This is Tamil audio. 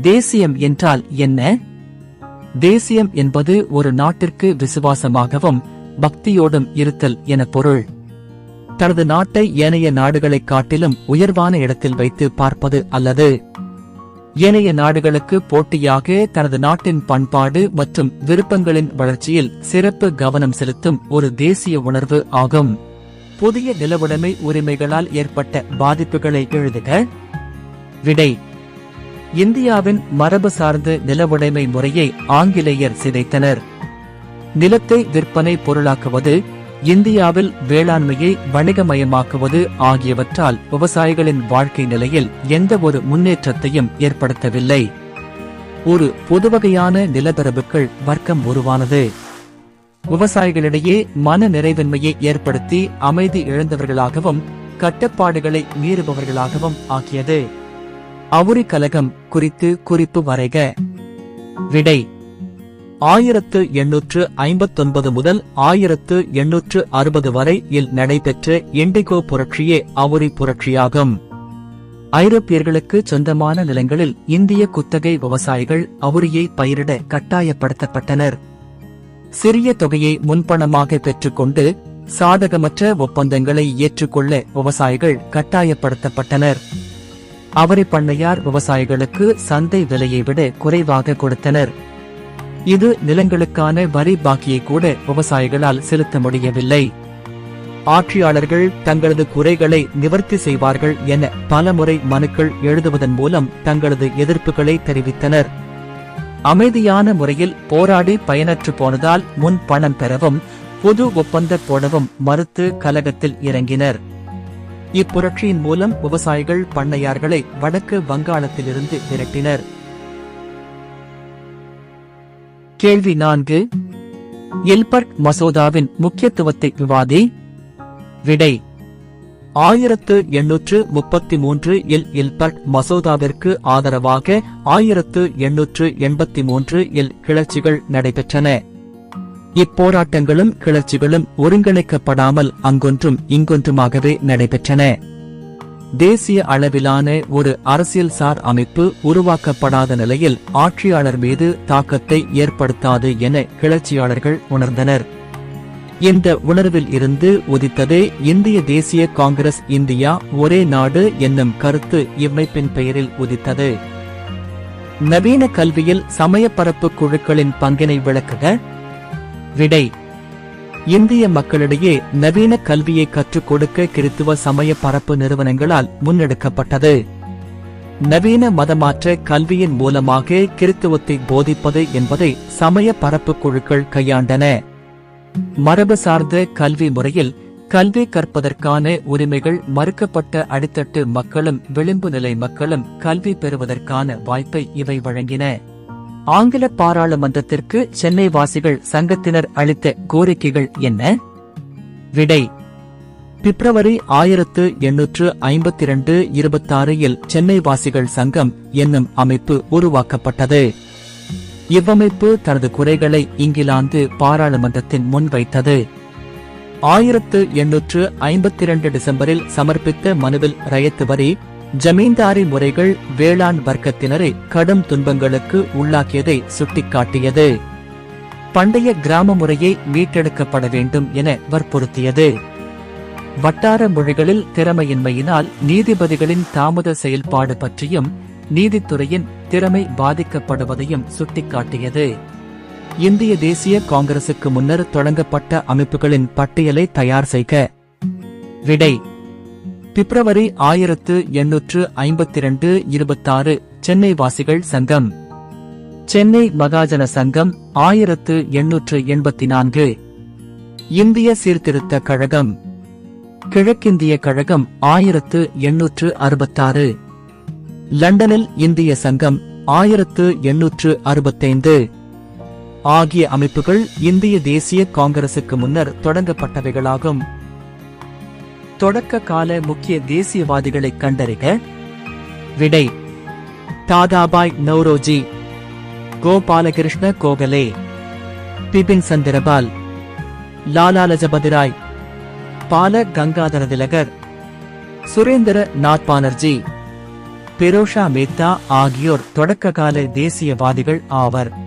தேசியம் என்றால் என்ன? தேசியம் என்பது ஒரு நாட்டிற்கு விசுவாசமாகவும் பக்தியோடும் இருத்தல் என பொருள். தனது நாட்டை ஏனைய நாடுகளைக் காட்டிலும் உயர்வான இடத்தில் வைத்து பார்ப்பது அல்லது ஏனைய நாடுகளுக்கு போட்டியாக தனது நாட்டின் பண்பாடு மற்றும் விருப்பங்களின் வளர்ச்சியில் சிறப்பு கவனம் செலுத்தும் ஒரு தேசிய உணர்வு ஆகும். புதிய நிலவுடைமை உரிமைகளால் ஏற்பட்ட பாதிப்புகளை எழுதுக. விடை இந்தியாவின் மரபு சார்ந்த நிலவுடைமை முறையை ஆங்கிலேயர் சிதைத்தனர். நிலத்தை விற்பனை பொருளாக்குவது இந்தியாவில் வேளாண்மையை வணிகமயமாக்குவது ஆகியவற்றால் விவசாயிகளின் வாழ்க்கை நிலையில் எந்த ஒரு முன்னேற்றத்தையும் ஏற்படுத்தவில்லை. ஒரு பொதுவகையான நிலப்பரப்புகள் வர்க்கம் உருவானது. விவசாயிகளிடையே மன நிறைவின்மையை ஏற்படுத்தி அமைதி இழந்தவர்களாகவும் கட்டுப்பாடுகளை மீறுபவர்களாகவும் ஆக்கியது. அவுரி கலகம் குறித்து குறிப்பு வரைக. விடை. ஆயிரத்து எண்ணூற்று ஐம்பத்தொன்பது முதல் ஆயிரத்து எண்ணூற்று அறுபது வரை இல் நடைபெற்ற இண்டிகோ புரட்சியே அவுரி புரட்சியாகும். ஐரோப்பியர்களுக்கு சொந்தமான நிலங்களில் இந்திய குத்தகை விவசாயிகள் அவுரியை பயிரிட கட்டாயப்படுத்தப்பட்டனர். சிறிய தொகையை முன்பணமாக பெற்றுக்கொண்டு சாதகமற்ற ஒப்பந்தங்களை ஏற்றுக்கொள்ள விவசாயிகள் கட்டாயப்படுத்தப்பட்டனர். அவரை பண்ணையார் விவசாயிகளுக்கு சந்தை விலையை விட குறைவாக கொடுத்தனர். இது நிலங்களுக்கான வரி பாக்கியை கூட விவசாயிகளால் செலுத்த முடியவில்லை. ஆட்சியாளர்கள் தங்களது குறைகளை நிவர்த்தி செய்வார்கள் என பலமுறை மனுக்கள் எழுதுவதன் மூலம் தங்களது எதிர்ப்புகளை தெரிவித்தனர். அமைதியான முறையில் போராடி பயனற்று போனதால் முன் பணம் பெறவும் புது ஒப்பந்த போடவும் மறுத்து கலகத்தில் இறங்கினர். இப்புரட்சியின் மூலம் விவசாயிகள் பண்ணையார்களை வடக்கு வங்காளத்திலிருந்து விரட்டினர். கேள்வி நான்கு. எல்பர்ட் மசோதாவின் முக்கியத்துவத்தை விவாதி. விடை. ஆயிரத்து எண்ணூற்று முப்பத்தி மூன்று எல் எல்பர்ட் மசோதாவிற்கு ஆதரவாக ஆயிரத்து எண்ணூற்று எண்பத்தி மூன்று எல் கிளர்ச்சிகள் நடைபெற்றன. இப்போராட்டங்களும் கிளர்ச்சிகளும் ஒருங்கிணைக்கப்படாமல் அங்கொன்றும் இங்கொன்றுமாகவே நடைபெற்றன. தேசிய அளவிலான ஒரு அரசியல்சார் அமைப்பு உருவாக்கப்படாத நிலையில் ஆட்சியாளர் மீது தாக்கத்தை ஏற்படுத்தாது என கிளர்ச்சியாளர்கள் உணர்ந்தனர். இந்த உணர்வில் இருந்து உதித்ததே இந்திய தேசிய காங்கிரஸ் இந்தியா ஒரே நாடு என்னும் கருத்து இவ்வமைப்பின் பெயரில் உதித்தது. நவீன கல்வியில் சமயப்பரப்பு குழுக்களின் பங்கினை விளக்குக. விடை. இந்திய மக்களிடையே நவீன கல்வியை கற்றுக் கொடுக்க கிறித்துவ சமய பரப்பு நிறுவனங்களால் முன்னெடுக்கப்பட்டது. நவீன மதமாற்ற கல்வியின் மூலமாக கிறித்துவத்தை போதிப்பது என்பதை சமய பரப்பு குழுக்கள் கையாண்டன. மரபு சார்ந்த கல்வி முறையில் கல்வி கற்பதற்கான உரிமைகள் மறுக்கப்பட்ட அடித்தட்டு மக்களும் விளிம்பு நிலை மக்களும் கல்வி பெறுவதற்கான வாய்ப்பை இவை வழங்கின. ஆங்கில பாராளுமன்றத்திற்கு சென்னை வாசிகள் சங்கத்தினர் அளித்த கோரிக்கைகள் என்ன? விடை. பிப்ரவரி ஆயிரத்து எண்ணூற்று ஐம்பத்தி இரண்டு இருபத்தாறு இல் சென்னை வாசிகள் சங்கம் என்னும் அமைப்பு உருவாக்கப்பட்டது. இவ்வமைப்பு தனது குறைகளை இங்கிலாந்து பாராளுமன்றத்தின் முன் வைத்தது. ஆயிரத்து எண்ணூற்று ஐம்பத்தி இரண்டு டிசம்பரில் சமர்ப்பித்த மனுவில் ரயத்து வரி ஜமீன்தாரி முறைகள் வேளாண் வர்க்கத்தினரை கடும் துன்பங்களுக்கு உள்ளாக்கியதை சுட்டிக்காட்டியது. பண்டைய கிராம முறையை மீட்டெடுக்கப்பட வேண்டும் என வற்புறுத்தியது. வட்டார மொழிகளில் திறமையின்மையினால் நீதிபதிகளின் தாமத செயல்பாடு பற்றியும் நீதித்துறையின் திறமை பாதிக்கப்படுவதையும் சுட்டிக்காட்டியது. இந்திய தேசிய காங்கிரசுக்கு முன்னர் தொடங்கப்பட்ட அமைப்புகளின் பட்டியலை தயார் செய்க. விடை பிப்ரவரி ஆயிரத்து எண்ணூற்று ஐம்பத்தி இரண்டு இருபத்தாறு சென்னை வாசிகள் சங்கம். சென்னை மகாஜன சங்கம் ஆயிரத்து எண்ணூற்று எண்பத்தி நான்கு இந்திய சீர்திருத்த கழகம். கிழக்கிந்திய கழகம் ஆயிரத்து எண்ணூற்று அறுபத்தாறு. லண்டனில் இந்திய சங்கம் ஆயிரத்து எண்ணூற்று அறுபத்தைந்து. ஆகிய அமைப்புகள் இந்திய தேசிய காங்கிரசுக்கு முன்னர் தொடங்கப்பட்டவைகளாகும். தொடக்க கால முக்கிய தேசியவாதிகளை கண்டறிக. விடை தாதாபாய் நௌரோஜி கோபாலகிருஷ்ண கோகலே பிபின் சந்திரபால் லாலா லஜபதிராய் பால கங்காதர திலகர் சுரேந்திர நாத் பானர்ஜி பெரோஷா மேத்தா ஆகியோர் தொடக்ககால தேசியவாதிகள் ஆவர்.